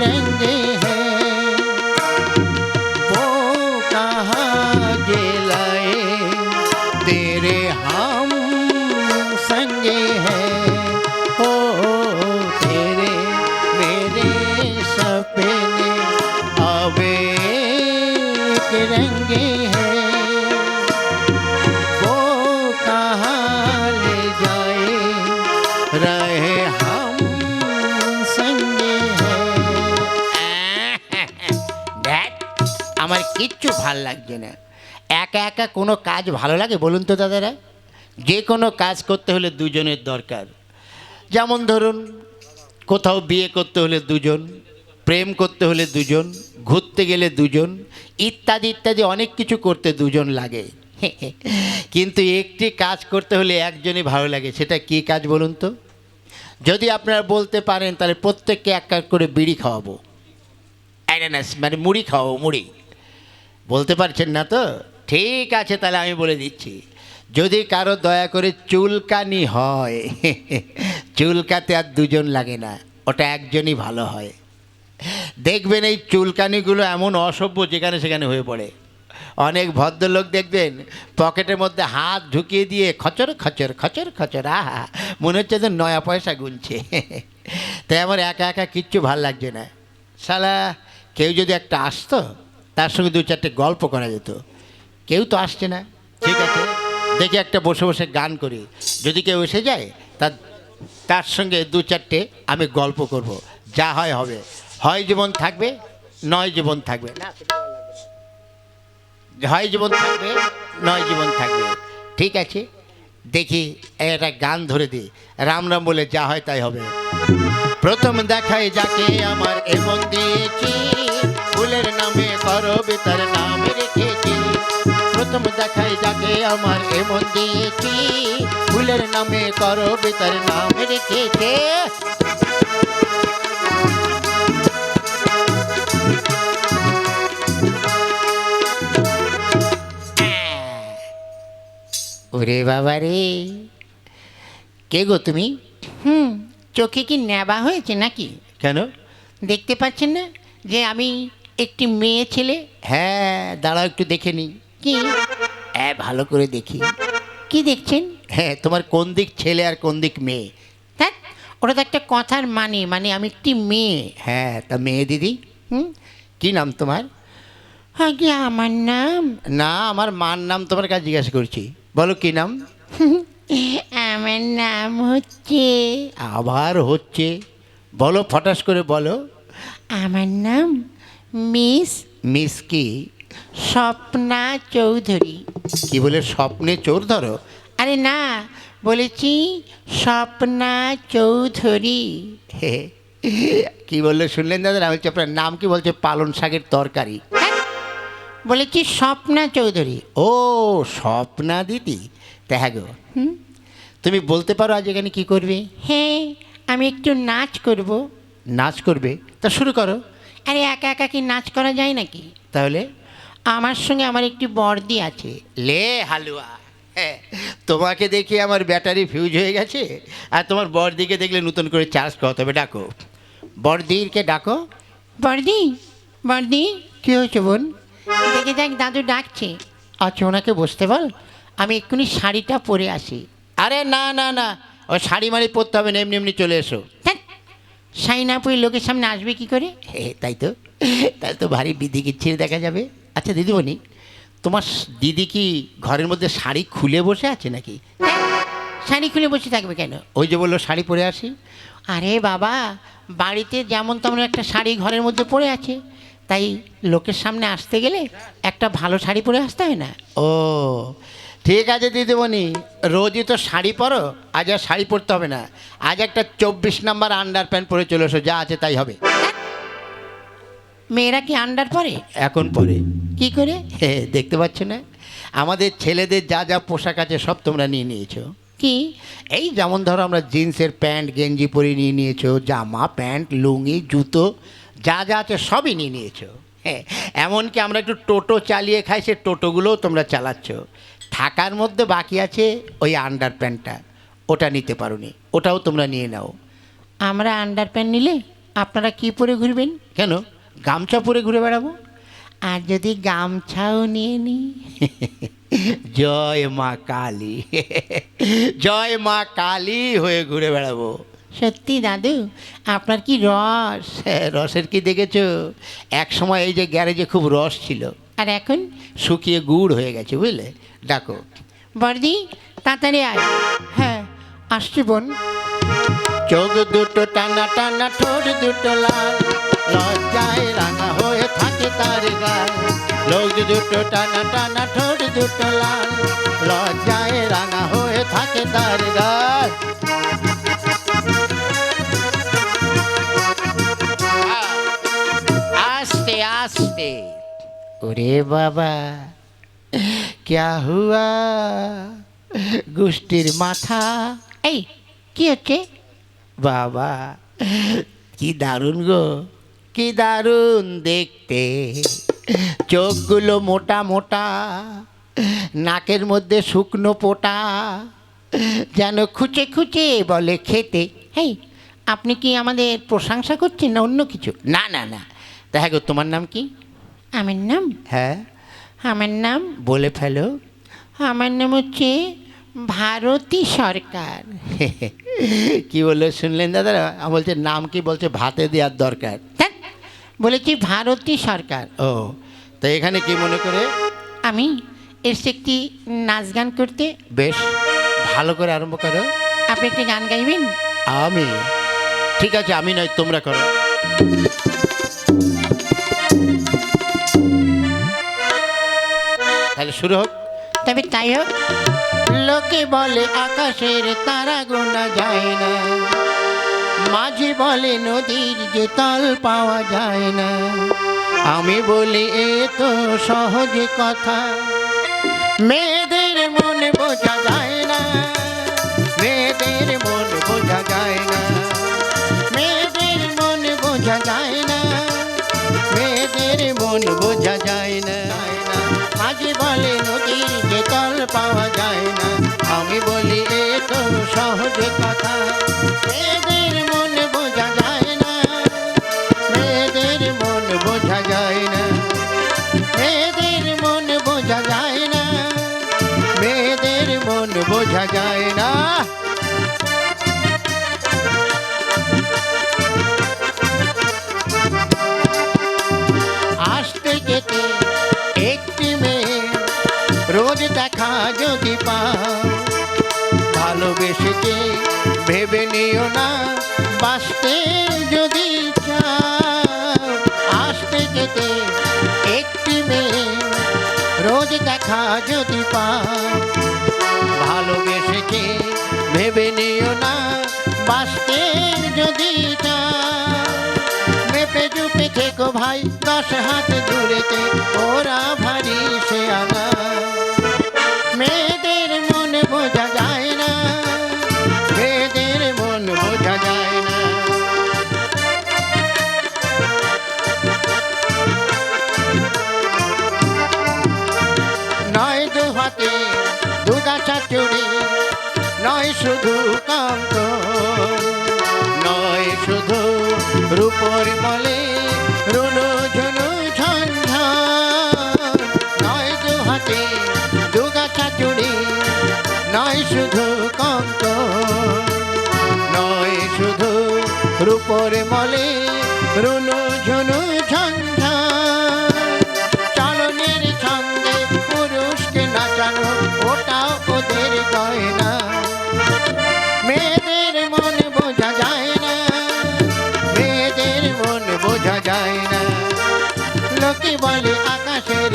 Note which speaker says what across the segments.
Speaker 1: रंगे हैं वो कहाँ जलाए तेरे हम संगे हैं ओ तेरे मेरे सपने अब एक रंगे हैं ভালো লাগছে না। একা একা কোনো কাজ ভালো লাগে বলুন তো দাদারা? যে কোনো কাজ করতে হলে দুজনের দরকার। যেমন ধরুন, কোথাও বিয়ে করতে হলে দুজন, প্রেম করতে হলে দুজন, ঘুরতে গেলে দুজন, ইত্যাদি ইত্যাদি অনেক কিছু করতে দুজন লাগে। কিন্তু একটি কাজ করতে হলে একজনই ভালো লাগে, সেটা কী কাজ বলুন তো? যদি আপনারা বলতে পারেন, তাহলে প্রত্যেককে এক এক করে বিড়ি খাওয়াবো। মানে মুড়ি খাওয়াবো, মুড়ি। বলতে পারছেন না তো? ঠিক আছে, তাহলে আমি বলে দিচ্ছি। যদি কারও দয়া করে চুলকানি হয়, চুলকাতে আর দুজন লাগে না, ওটা একজনই ভালো হয়। দেখবেন এই চুলকানিগুলো এমন অসভ্য যেখানে সেখানে হয়ে পড়ে। অনেক ভদ্রলোক দেখবেন, পকেটের মধ্যে হাত ঢুকিয়ে দিয়ে খচর খচর খচর খচর, আহা, মনে হচ্ছে যে নয়া পয়সা গুনছে। তাই আমার একা একা কিচ্ছু ভালো লাগছে না। শালা, কেউ যদি একটা আসতো তার সঙ্গে দু চারটে গল্প করা যেত। কেউ তো আসছে না। ঠিক আছে? দেখি একটা বসে বসে গান করি। যদি কেউ এসে যায়, তার তার সঙ্গে দু চারটে আমি গল্প করব। যা হয় হবে। হয় জীবন থাকবে, নয় জীবন থাকবে। হয় জীবন থাকবে, নয় জীবন থাকবে। ঠিক আছে? দেখি, একটা গান ধরে দিই। রাম রাম বলে যা হয় তাই হবে। প্রথম দেখায় যাকে আমার এমন দিয়েছি। ফুলের নামে করবে তার নাম রেখেছি। প্রথম দেখায় যাকে আমার এমন দিয়েছি। ফুলের নামে করবে তার নাম রেখেছে। ওরে বাবা রে কে গো তুমি?
Speaker 2: হুম চোখে কি নেবা হয়েছে নাকি?
Speaker 1: কেন?
Speaker 2: দেখতে পাচ্ছেন না যে আমি একটি মেয়ে ছেলে?
Speaker 1: হ্যাঁ দাঁড়াও একটু দেখে নিই।
Speaker 2: কি?
Speaker 1: হ্যাঁ ভালো করে দেখি।
Speaker 2: কি দেখছেন?
Speaker 1: হ্যাঁ তোমার কোন দিক ছেলে আর কোন দিক মেয়ে?
Speaker 2: হ্যাঁ ওটা তো একটা কথার মানে মানে আমি একটি মেয়ে।
Speaker 1: হ্যাঁ তা মেয়ে দিদি।
Speaker 2: হুম?
Speaker 1: কি নাম তোমার?
Speaker 2: আগে আমার নাম।
Speaker 1: না আমার মার নাম তোমার কাছে জিজ্ঞাসা করছি। বলো কি নাম?
Speaker 2: আমার নাম হচ্ছে।
Speaker 1: আবার হচ্ছে। বলো ফটাস করে বলো।
Speaker 2: আমার নাম মিস
Speaker 1: মিস কি
Speaker 2: স্বপ্না চৌধুরী।
Speaker 1: কি বলে স্বপ্নে চোর ধরো
Speaker 2: আরে না বলেছি স্বপ্না চৌধুরী।
Speaker 1: হে, কি বলল শুনলেন দাদা? বলছি আপনার নাম কি? বলছে পালন শাকের তরকারি।
Speaker 2: হ্যাঁ, বলেছি স্বপ্না চৌধুরী।
Speaker 1: ও স্বপ্না দিদি। দেখা গো
Speaker 2: হুম?
Speaker 1: তুমি বলতে পারো আজ এখানে কি করবে?
Speaker 2: হ্যাঁ আমি একটু নাচ করব।
Speaker 1: নাচ করবে? তা শুরু করো।
Speaker 2: আরে একা একা কি নাচ করা যায় নাকি?
Speaker 1: তাহলে?
Speaker 2: আমার সঙ্গে আমার একটি বর্দি আছে।
Speaker 1: লে হালুয়া হ্যাঁ তোমাকে দেখে আমার ব্যাটারি ফিউজ হয়ে গেছে আর তোমার বরদিকে দেখলে নতুন করে চার্জ করতে হবে ডাকো। বরদিরকে ডাকো।
Speaker 2: বর্দি? বর্দি?
Speaker 1: কি হয়েছে বোন?
Speaker 2: দেখে দেখ দাদু ডাকছে।
Speaker 1: আচ্ছা ওনাকে বসতে বল।
Speaker 2: আমি এক্ষুনি শাড়িটা পরে আসি।
Speaker 1: আরে না না না ও শাড়ি মাড়ি পরতে হবে না এমনি এমনি চলে এসো।
Speaker 2: ধ্যাৎ, শাড়ি না লোকের সামনে আসবে কি করে?
Speaker 1: হে তাই তো। তাহলে তো ভারী বিদিকে ছিঁড়ে দেখা যাবে। আচ্ছা দিদিমণি তোমার দিদি কি ঘরের মধ্যে শাড়ি খুলে বসে আছে নাকি?
Speaker 2: শাড়ি খুলে বসে থাকবে কেন?
Speaker 1: ওই যে বলল শাড়ি পরে আসি।
Speaker 2: আরে বাবা বাড়িতে যেমন তেমন একটা শাড়ি ঘরের মধ্যে পড়ে আছে। তাই লোকের সামনে আসতে গেলে একটা ভালো শাড়ি পরে আসতে হয় না?
Speaker 1: ও ঠিক আছে দিদিমণি রোজই তো শাড়ি পরো আজ আর শাড়ি পরতে হবে না। আজ একটা চব্বিশ নাম্বার আন্ডার প্যান্ট পরে চলে এসো যা আছে তাই হবে।
Speaker 2: মেয়েরা কি আন্ডার পরে?
Speaker 1: এখন পরে।
Speaker 2: কি করে?
Speaker 1: হে দেখতে পাচ্ছ না? আমাদের ছেলেদের যা যা পোশাক আছে সব তোমরা নিয়ে নিয়েছো।
Speaker 2: কি?
Speaker 1: এই যেমন ধরো আমরা জিন্সের প্যান্ট গেঞ্জি পরে নিয়ে নিয়েছো জামা প্যান্ট লুঙ্গি জুতো যা যা আছে সবই নিয়ে নিয়েছো। হ্যাঁ এমনকি আমরা একটু টোটো চালিয়ে খাই সে টোটোগুলোও তোমরা চালাচ্ছ। থাকার মধ্যে বাকি আছে ওই আন্ডার প্যান্টটা ওটা নিতে পারোনি। ওটাও তোমরা নিয়ে নাও।
Speaker 2: আমরা আন্ডার প্যান্ট নিলে আপনারা কি পরে ঘুরবেন?
Speaker 1: কেন? গামছা পরে ঘুরে বেড়াবো?
Speaker 2: আর যদি গামছাও নিয়ে নিই?
Speaker 1: জয় মা কালী। জয় মা কালী হয়ে ঘুরে বেড়াবো।
Speaker 2: সত্যি দাদু আপনার কি রস?
Speaker 1: হ্যাঁ, রসের কি দেখেছ? এক সময় এই যে গ্যারেজে খুব রস ছিল।
Speaker 2: আর এখন?
Speaker 1: শুকিয়ে গুড় হয়ে গেছে বুঝলে? ডাকো।
Speaker 2: বর্দি তাড়াতাড়ি আয়। হ্যাঁ আসছি বোন।
Speaker 1: চোখ দুটো টানা টানা ঠোঁট দুটো লাল। লজ্জায় রাঙা হয়ে থাকে তার গাল। লোক দুটো টানা টানা ঠোঁট দুটো লাল। লজ্জায় রাঙা হয়ে থাকে তার গাল। আস্তে আস্তে। ওরে বাবা ক্যা হুয়া? গোষ্ঠীর মাথা।
Speaker 2: এই কি হচ্ছে?
Speaker 1: বাবা কি দারুণ গো কি দারুণ দেখতে। চোখগুলো মোটা মোটা নাকের মধ্যে শুকনো পোটা যেন খুচে খুচে বলে খেতে।
Speaker 2: এই আপনি কি আমাদের প্রশংসা করছেন না অন্য কিছু?
Speaker 1: না না না। দেখা গো তোমার নাম কি?
Speaker 2: আমার নাম
Speaker 1: হ্যাঁ।
Speaker 2: আমার নাম
Speaker 1: বলে ফেলো।
Speaker 2: আমার নাম হচ্ছে ভারতী সরকার।
Speaker 1: কি বলল শুনলেন আমি বলছে নাম কি বলছে? ভাতে দেওয়ার দরকার।
Speaker 2: বলেছি ভারতী সরকার।
Speaker 1: ও তো এখানে কি মনে করে?
Speaker 2: আমি এসছি একটি নাচ গান করতে
Speaker 1: বেশ ভালো করে আরম্ভ করো।
Speaker 2: আপনি একটি গান গাইবেন?
Speaker 1: আমি? ঠিক আছে আমি নয় তোমরা করো। তাহলে শুরু হোক।
Speaker 2: তবে তাই হোক।
Speaker 1: লোকে বলে আকাশের তারা গোনা যায় না। মাঝে বলে নদীর যে তল পাওয়া যায় না। আমি বলি এ তো সহজ কথা। মেয়েদের মন বোঝা যায় না। মেয়েদের মন বোঝা যায় না। মেয়েদের মন বোঝা যায় না। সহজ যায় না। মেয়েদের মন বোঝা যায় মেয়েদের মন বোঝা যায় মেয়েদের মন বোঝা যায় না। আসতে যেতে রোজ দেখা যদি পাও ভালোবেসেছে, ভেবে নিও না, বাঁচতে যদি আসতে যেতে একটি মেয়ে রোজ দেখা যদি পাও। ভালোবেসেছে, ভেবে নিও না, বাঁচতে যদি মেপে জুপে থেকো ভাই, দশ হাত দূরেতে, ওরা ভারী সে আনা শুধু কান্ত, নয় শুধু রূপর বলে রুনু ঝুনু ঝঞ্ঝন নয় দু হাতে দু গাছা চুড়ি, নয় শুধু কান্ত, নয় শুধু রূপর মলে রুনু লোকে বলে আকাশের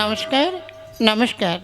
Speaker 2: নমস্কার নমস্কার।